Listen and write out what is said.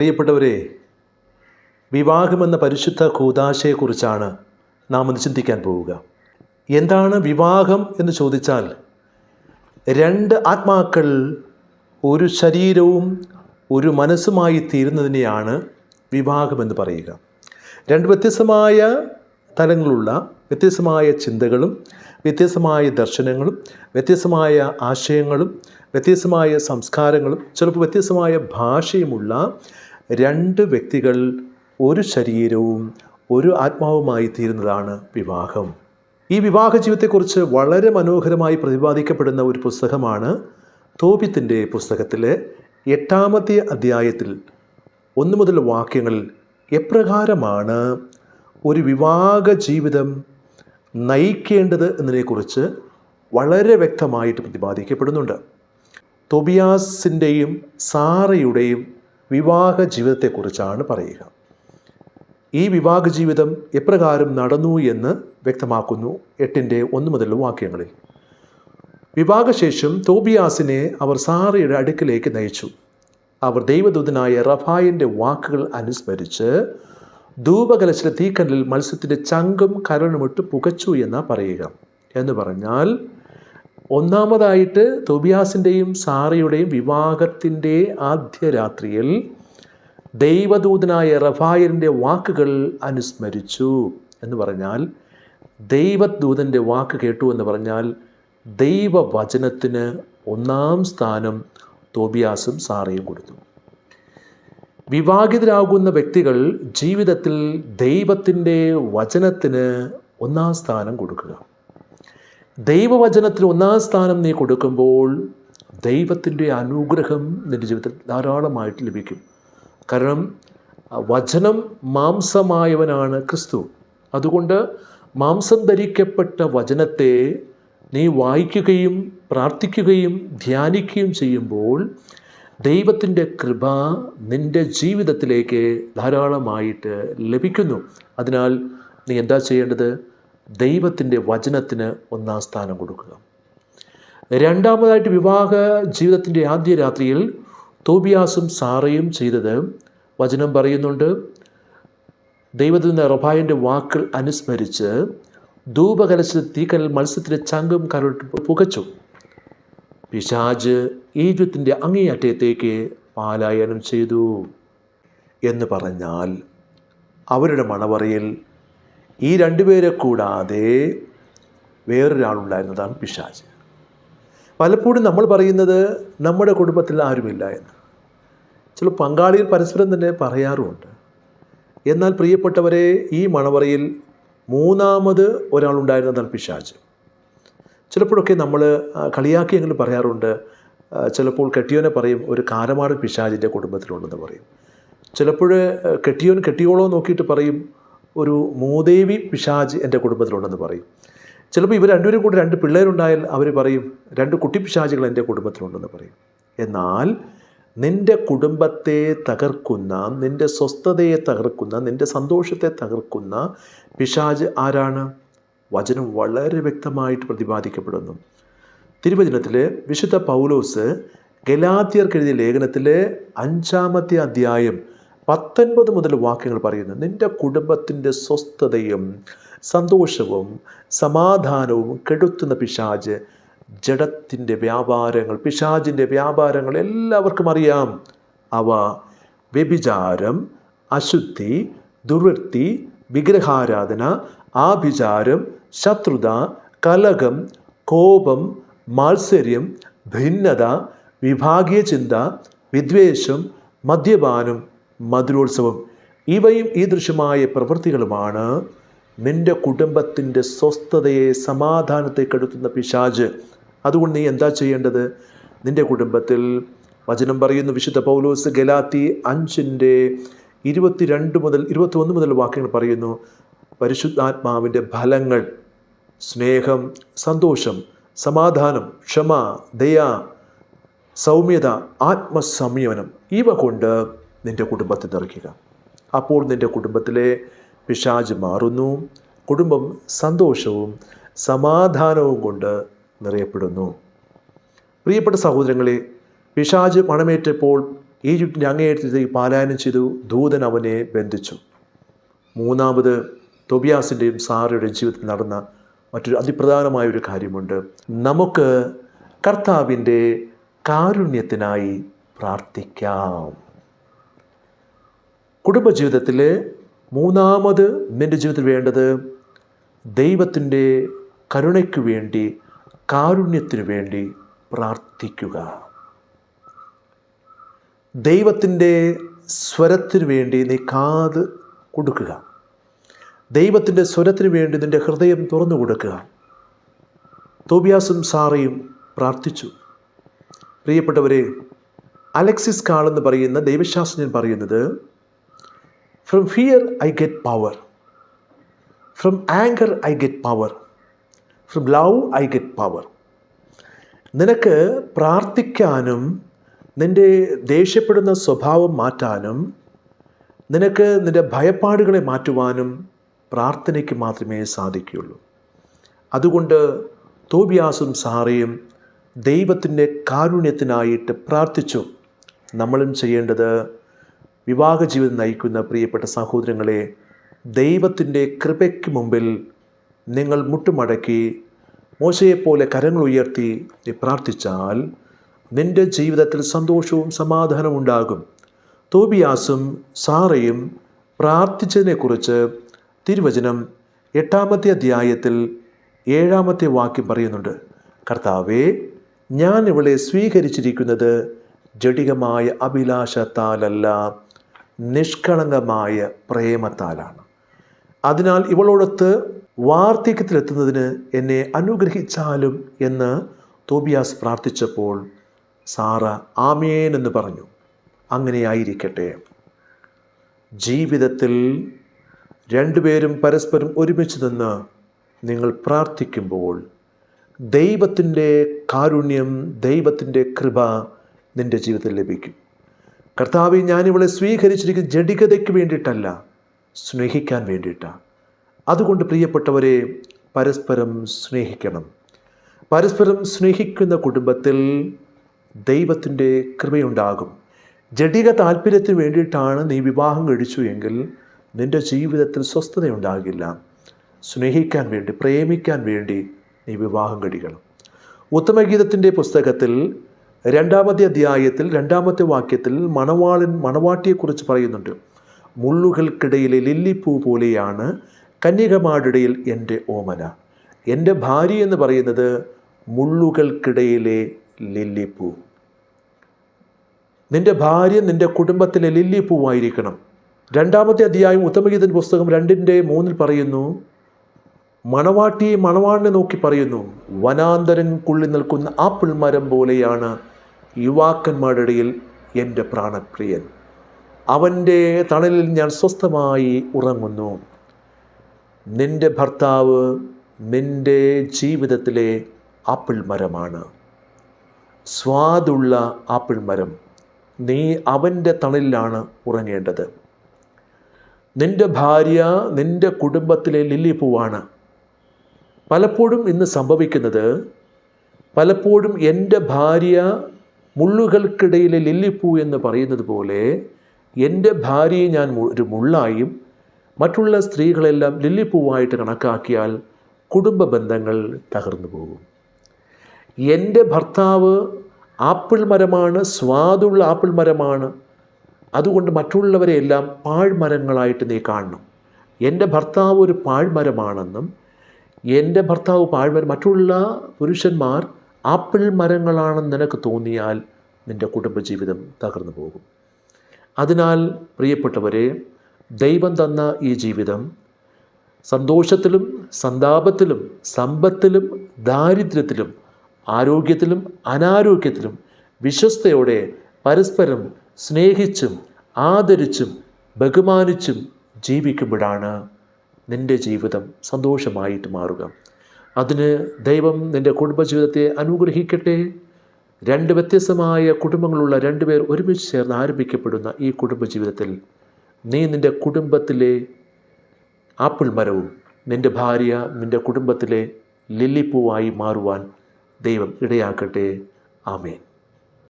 പ്രിയപ്പെട്ടവരെ വിവാഹമെന്ന പരിശുദ്ധ കൂതാശയെക്കുറിച്ചാണ് നാം ഒന്ന് ചിന്തിക്കാൻ പോവുക. എന്താണ് വിവാഹം എന്ന് ചോദിച്ചാൽ രണ്ട് ആത്മാക്കൾ ഒരു ശരീരവും ഒരു മനസ്സുമായി തീരുന്നതിനെയാണ് വിവാഹമെന്ന് പറയുക. രണ്ട് വ്യത്യസ്തമായ തലങ്ങളുള്ള വ്യത്യസ്തമായ ചിന്തകളും വ്യത്യസ്തമായ ദർശനങ്ങളും വ്യത്യസ്തമായ ആശയങ്ങളും വ്യത്യസ്തമായ സംസ്കാരങ്ങളും ചിലപ്പോൾ വ്യത്യസ്തമായ ഭാഷയുമുള്ള രണ്ട് വ്യക്തികൾ ഒരു ശരീരവും ഒരു ആത്മാവുമായി തീരുന്നതാണ് വിവാഹം. ഈ വിവാഹ ജീവിതത്തെക്കുറിച്ച് വളരെ മനോഹരമായി പ്രതിപാദിക്കപ്പെടുന്ന ഒരു പുസ്തകമാണ് തോപിത്തിന്റെ പുസ്തകത്തിലെ എട്ടാമത്തെ അധ്യായത്തിൽ ഒന്ന് മുതൽ വാക്യങ്ങളിൽ എപ്രകാരമാണ് ഒരു വിവാഹ ജീവിതം നയിക്കേണ്ടത് എന്നതിനെക്കുറിച്ച് വളരെ വ്യക്തമായിട്ട് പ്രതിപാദിക്കപ്പെടുന്നുണ്ട്. തൊബിയാസിന്റെയും സാറയുടെയും വിവാഹ ജീവിതത്തെക്കുറിച്ചാണ് പറയുക. ഈ വിവാഹ ജീവിതം എപ്രകാരം നടന്നു എന്ന് വ്യക്തമാക്കുന്നു എട്ടിന്റെ ഒന്ന് മുതലുള്ള വാക്യങ്ങളിൽ. വിവാഹശേഷം തോബിയാസിനെ അവർ സാറയുടെ അടുക്കിലേക്ക് നയിച്ചു. അവർ ദൈവദൂതനായ റഫായിന്റെ വാക്കുകൾ അനുസ്മരിച്ച് ധൂപകലശിലെ തീക്കല്ലിൽ മത്സ്യത്തിന്റെ ചങ്കും കരളുമിട്ട് പുകച്ചു എന്ന് പറയുക. എന്ന് പറഞ്ഞാൽ ഒന്നാമതായിട്ട് തൊബിയാസിന്റെയും സാറയുടെയും വിവാഹത്തിന്റെ ആദ്യ രാത്രിയിൽ ദൈവദൂതനായ റഫായലിന്റെ വാക്കുകൾ അനുസ്മരിച്ചു എന്ന് പറഞ്ഞാൽ ദൈവദൂതന്റെ വാക്ക് കേട്ടു എന്ന് പറഞ്ഞാൽ ദൈവവചനത്തിന് ഒന്നാം സ്ഥാനം തോബിയാസും സാറയും കൊടുത്തു. വിവാഹിതരാകുന്ന വ്യക്തികൾ ജീവിതത്തിൽ ദൈവത്തിന്റെ വചനത്തിന് ഒന്നാം സ്ഥാനം കൊടുക്കുക. ദൈവവചനത്തിന് ഒന്നാം സ്ഥാനം നീ കൊടുക്കുമ്പോൾ ദൈവത്തിന്റെ അനുഗ്രഹം നിന്റെ ജീവിതത്തിൽ ധാരാളമായിട്ട് ലഭിക്കും. കാരണം വചനം മാംസമായവനാണ് ക്രിസ്തു. അതുകൊണ്ട് മാംസം ധരിക്കപ്പെട്ട വചനത്തെ നീ വായിക്കുകയും പ്രാർത്ഥിക്കുകയും ധ്യാനിക്കുകയും ചെയ്യുമ്പോൾ ദൈവത്തിന്റെ കൃപ നിന്റെ ജീവിതത്തിലേക്ക് ധാരാളമായിട്ട് ലഭിക്കുന്നു. അതിനാൽ നീ എന്താ ചെയ്യേണ്ടത്? ദൈവത്തിന്റെ വചനത്തിന് ഒന്നാം സ്ഥാനം കൊടുക്കുക. രണ്ടാമതായിട്ട് വിവാഹ ജീവിതത്തിന്റെ ആദ്യ രാത്രിയിൽ തോബിയാസും സാറയും ചെയ്തത് വചനം പറയുന്നുണ്ട് ദൈവത്തിന്റെ റഫായന്റെ വാക്കുകൾ അനുസ്മരിച്ച് ധൂപകലശ തീക്കൽ മത്സ്യത്തിന്റെ ചങ്കും കരട്ട് പുകച്ചു. പിശാജ് ഈജിപ്തിന്റെ അങ്ങേയറ്റത്തേക്ക് പാലായനം ചെയ്തു എന്ന് പറഞ്ഞാൽ അവരുടെ മണവറയിൽ ഈ രണ്ടുപേരെ കൂടാതെ വേറൊരാളുണ്ടായിരുന്നതാണ് പിശാജ് പലപ്പോഴും നമ്മൾ പറയുന്നത് നമ്മുടെ കുടുംബത്തിൽ ആരുമില്ല എന്ന്. ചില പങ്കാളികൾ പരസ്പരം തന്നെ പറയാറുമുണ്ട്. എന്നാൽ പ്രിയപ്പെട്ടവരെ ഈ മണവറയിൽ മൂന്നാമത് ഒരാളുണ്ടായിരുന്നതാണ് പിശാജ് ചിലപ്പോഴൊക്കെ നമ്മൾ കളിയാക്കിയെങ്കിലും പറയാറുണ്ട്. ചിലപ്പോൾ കെട്ടിയോനെ പറയും ഒരു കാരമാടൻ പിശാജിന്റെ കുടുംബത്തിലുണ്ടെന്ന് പറയും. ചിലപ്പോൾ കെട്ടിയോൻ കെട്ടിയോളോ നോക്കിയിട്ട് പറയും ഒരു മൂദേവി പിശാജ് എന്റെ കുടുംബത്തിലുണ്ടെന്ന് പറയും. ചിലപ്പോൾ ഇവർ രണ്ടുപേരും കൂടി രണ്ട് പിള്ളേരുണ്ടായാൽ അവർ പറയും രണ്ട് കുട്ടി പിശാചുകൾ എന്റെ കുടുംബത്തിലുണ്ടെന്ന് പറയും. എന്നാൽ നിന്റെ കുടുംബത്തെ തകർക്കുന്ന നിന്റെ സ്വസ്ഥതയെ തകർക്കുന്ന നിന്റെ സന്തോഷത്തെ തകർക്കുന്ന പിശാജ് ആരാണ്? വചനം വളരെ വ്യക്തമായിട്ട് പ്രതിപാദിക്കപ്പെടുന്നു. തിരുവചനത്തിൽ വിശുദ്ധ പൗലോസ് ഗലാത്തിയർക്കെഴുതിയ ലേഖനത്തിലെ അഞ്ചാമത്തെ അധ്യായം പത്തൊൻപത് മുതൽ വാക്യങ്ങൾ പറയുന്നു. നിന്റെ കുടുംബത്തിന്റെ സ്വസ്ഥതയും സന്തോഷവും സമാധാനവും കെടുത്തുന്ന പിശാജ് ജഡത്തിന്റെ വ്യാപാരങ്ങൾ പിശാജിന്റെ വ്യാപാരങ്ങൾ എല്ലാവർക്കും അറിയാം. അവ വ്യഭിചാരം അശുദ്ധി ദുർവൃത്തി വിഗ്രഹാരാധന ആഭിചാരം ശത്രുത കലകം കോപം മാത്സര്യം ഭിന്നത വിഭാഗീയ ചിന്ത വിദ്വേഷം മദ്യപാനം മധുരോത്സവം. ഇവയും ഈ ദൃശ്യമായ പ്രവൃത്തികളുമാണ് നിന്റെ കുടുംബത്തിന്റെ സ്വസ്ഥതയെ സമാധാനത്തെ കെടുത്തുന്ന പിശാജ്. അതുകൊണ്ട് നീ എന്താ ചെയ്യേണ്ടത്? നിന്റെ കുടുംബത്തിൽ വചനം പറയുന്നു വിശുദ്ധ പൗലോസ് ഗലാത്തി അഞ്ചിന്റെ ഇരുപത്തിരണ്ട് മുതൽ ഇരുപത്തി മുതൽ വാക്യങ്ങൾ പറയുന്നു പരിശുദ്ധാത്മാവിന്റെ ഫലങ്ങൾ സ്നേഹം സന്തോഷം സമാധാനം ക്ഷമ ദയ സൗമ്യത ആത്മസംയമനം ഇവ കൊണ്ട് നിന്റെ കുടുംബത്തെ നിറയ്ക്കുക. അപ്പോൾ നിന്റെ കുടുംബത്തിലെ പിശാജ് മാറുന്നു. കുടുംബം സന്തോഷവും സമാധാനവും കൊണ്ട് നിറയപ്പെടുന്നു. പ്രിയപ്പെട്ട സഹോദരങ്ങളെ പിശാജ് പണമേറ്റപ്പോൾ ഈജിപ്തിന്റെ അങ്ങേയറ്റത്തേക്ക് പാലായനം ചെയ്തു. ദൂതൻ അവനെ ബന്ധിച്ചു. മൂന്നാമത് തൊബിയാസിന്റെയും സാറയുടെയും ജീവിതത്തിൽ നടന്ന മറ്റൊരു അതിപ്രധാനമായ ഒരു കാര്യമുണ്ട്. നമുക്ക് കർത്താവിന്റെ കാരുണ്യത്തിനായി പ്രാർത്ഥിക്കാം. കുടുംബജീവിതത്തിൽ മൂന്നാമത് നിന്റെ ജീവിതത്തിൽ വേണ്ടത് ദൈവത്തിന്റെ കരുണയ്ക്ക് വേണ്ടി കാരുണ്യത്തിനു വേണ്ടി പ്രാർത്ഥിക്കുക. ദൈവത്തിന്റെ സ്വരത്തിനു വേണ്ടി നീ കാത് കൊടുക്കുക. ദൈവത്തിന്റെ സ്വരത്തിനു വേണ്ടി നിന്റെ ഹൃദയം തുറന്നു കൊടുക്കുക. തോബിയാസും സാറയും പ്രാർത്ഥിച്ചു. പ്രിയപ്പെട്ടവരെ അലക്സിസ് കാൾ എന്ന് പറയുന്ന ദൈവശാസ്ത്രജ്ഞൻ പറയുന്നത് from fear I get power from anger I get power from love I get power നിനക്ക് പ്രാർത്ഥിക്കാനും നിന്റെ ദേഷ്യപ്പെടുന്ന സ്വഭാവം മാറ്റാനും നിനക്ക് നിന്റെ ഭയപ്പാടുകളെ മാറ്റുവാനും പ്രാർത്ഥനയ്ക്ക് മാത്രമേ സാധിക്കുകയുള്ളൂ. അതുകൊണ്ട് തോബിയാസും സാറയും ദൈവത്തിന്റെ കാരുണ്യത്തിനായിട്ട് പ്രാർത്ഥിച്ചു. നമ്മളും ചെയ്യേണ്ടത് വിവാഹ ജീവിതം നയിക്കുന്ന പ്രിയപ്പെട്ട സഹോദരങ്ങളെ ദൈവത്തിന്റെ കൃപയ്ക്ക് മുമ്പിൽ നിങ്ങൾ മുട്ടുമടക്കി മോശയെപ്പോലെ കരങ്ങൾ ഉയർത്തി പ്രാർത്ഥിച്ചാൽ നിന്റെ ജീവിതത്തിൽ സന്തോഷവും സമാധാനവും ഉണ്ടാകും. തോബിയാസും സാറയും പ്രാർത്ഥിച്ചതിനെക്കുറിച്ച് തിരുവചനം എട്ടാമത്തെ അധ്യായത്തിൽ ഏഴാമത്തെ വാക്യം പറയുന്നുണ്ട്. കർത്താവേ ഞാൻ ഇവളെ സ്വീകരിച്ചിരിക്കുന്നത് ജടികമായ അഭിലാഷത്താലല്ല. നിഷ്കളങ്കമായ പ്രേമത്താലാണ്. അതിനാൽ ഇവളോടൊത്ത് വാർദ്ധക്യത്തിലെത്തുന്നതിന് എന്നെ അനുഗ്രഹിച്ചാലും എന്ന് തോബിയാസ് പ്രാർത്ഥിച്ചപ്പോൾ സാറ ആമേൻ എന്ന് പറഞ്ഞു. അങ്ങനെയായിരിക്കട്ടെ. ജീവിതത്തിൽ രണ്ടുപേരും പരസ്പരം ഒരുമിച്ച് നിന്ന് നിങ്ങൾ പ്രാർത്ഥിക്കുമ്പോൾ ദൈവത്തിന്റെ കാരുണ്യം ദൈവത്തിന്റെ കൃപ നിന്റെ ജീവിതത്തിൽ ലഭിക്കും. കർത്താവ് ഞാനിവളെ സ്വീകരിച്ചിരിക്കുന്ന ജഡികതയ്ക്ക് വേണ്ടിയിട്ടല്ല സ്നേഹിക്കാൻ വേണ്ടിയിട്ടാണ് അതുകൊണ്ട് പ്രിയപ്പെട്ടവരെ പരസ്പരം സ്നേഹിക്കണം. പരസ്പരം സ്നേഹിക്കുന്ന കുടുംബത്തിൽ ദൈവത്തിന്റെ കൃപയുണ്ടാകും. ജഡിക താല്പര്യത്തിന് വേണ്ടിയിട്ടാണ് നീ വിവാഹം കഴിച്ചു എങ്കിൽ നിന്റെ ജീവിതത്തിൽ സ്വസ്ഥതയുണ്ടാകില്ല. സ്നേഹിക്കാൻ വേണ്ടി പ്രേമിക്കാൻ വേണ്ടി നീ വിവാഹം കഴിക്കണം. ഉത്തമഗീതത്തിന്റെ പുസ്തകത്തിൽ രണ്ടാമത്തെ അധ്യായത്തിൽ രണ്ടാമത്തെ വാക്യത്തിൽ മണവാളൻ മണവാട്ടിയെക്കുറിച്ച് പറയുന്നുണ്ട്. മുള്ളുകൾക്കിടയിലെ ലില്ലിപ്പൂ പോലെയാണ് കന്യകമാടിടയിൽ എന്റെ ഓമന. എന്റെ ഭാര്യ എന്ന് പറയുന്നത് മുള്ളുകൾക്കിടയിലെ ലില്ലിപ്പൂ. നിന്റെ ഭാര്യ നിന്റെ കുടുംബത്തിലെ ലില്ലിപ്പൂവായിരിക്കണം. രണ്ടാമത്തെ അധ്യായം ഉത്തമഗീതൻ പുസ്തകം രണ്ടിന്റെ മൂന്നിൽ പറയുന്നു മണവാട്ടിയെ മണവാളിനെ നോക്കി പറയുന്നു വനാന്തരൻ കുള്ളി നിൽക്കുന്ന ആപ്പിൾ മരം പോലെയാണ് യുവാക്കന്മാരുടെ ഇടയിൽ എന്റെ പ്രാണപ്രിയൻ. അവന്റെ തണലിൽ ഞാൻ സ്വസ്ഥമായി ഉറങ്ങുന്നു. നിന്റെ ഭർത്താവ് നിന്റെ ജീവിതത്തിലെ ആപ്പിൾ മരമാണ് സ്വാദുള്ള ആപ്പിൾ മരം നീ അവന്റെ തണലിലാണ് ഉറങ്ങേണ്ടത്. നിന്റെ ഭാര്യ നിന്റെ കുടുംബത്തിലെ ലില്ലി പൂവാണ്. പലപ്പോഴും ഇന്ന് സംഭവിക്കുന്നത് പലപ്പോഴും എന്റെ ഭാര്യ മുള്ളുകൾക്കിടയിലെ ലില്ലിപ്പൂ എന്ന് പറയുന്നത് പോലെ എന്റെ ഭാര്യയെ ഞാൻ ഒരു മുള്ളായും മറ്റുള്ള സ്ത്രീകളെല്ലാം ലില്ലിപ്പൂവായിട്ട് കണക്കാക്കിയാൽ കുടുംബ ബന്ധങ്ങൾ തകർന്നു പോകും. എന്റെ ഭർത്താവ് ആപ്പിൾ മരമാണ് സ്വാദുള്ള ആപ്പിൾ മരമാണ്. അതുകൊണ്ട് മറ്റുള്ളവരെ എല്ലാം പാഴ്മരങ്ങളായിട്ട് നീ കാണണം. എന്റെ ഭർത്താവ് ഒരു പാഴ്മരമാണെന്നും എന്റെ ഭർത്താവ് പാഴ്മരം മറ്റുള്ള പുരുഷന്മാർ ആപ്പിൾ മരങ്ങളാണെന്ന് നിനക്ക് തോന്നിയാൽ നിന്റെ കുടുംബജീവിതം തകർന്നു പോകും. അതിനാൽ പ്രിയപ്പെട്ടവരെ ദൈവം തന്ന ഈ ജീവിതം സന്തോഷത്തിലും സന്താപത്തിലും സമ്പത്തിലും ദാരിദ്ര്യത്തിലും ആരോഗ്യത്തിലും അനാരോഗ്യത്തിലും വിശ്വസ്തയോടെ പരസ്പരം സ്നേഹിച്ചും ആദരിച്ചും ബഹുമാനിച്ചും ജീവിക്കുമ്പോഴാണ് നിന്റെ ജീവിതം സന്തോഷമായിട്ട് മാറുക. അതിന് ദൈവം നിന്റെ കുടുംബജീവിതത്തെ അനുഗ്രഹിക്കട്ടെ. രണ്ട് വ്യത്യസ്തമായ കുടുംബങ്ങളുള്ള രണ്ടുപേർ ഒരുമിച്ച് ചേർന്ന് ആരംഭിക്കപ്പെടുന്ന ഈ കുടുംബജീവിതത്തിൽ നീ നിന്റെ കുടുംബത്തിലെ ആപ്പിൾ മരവും നിന്റെ ഭാര്യ നിന്റെ കുടുംബത്തിലെ ലില്ലിപ്പൂവായി മാറുവാൻ ദൈവം ഇടയാക്കട്ടെ. ആമേൻ.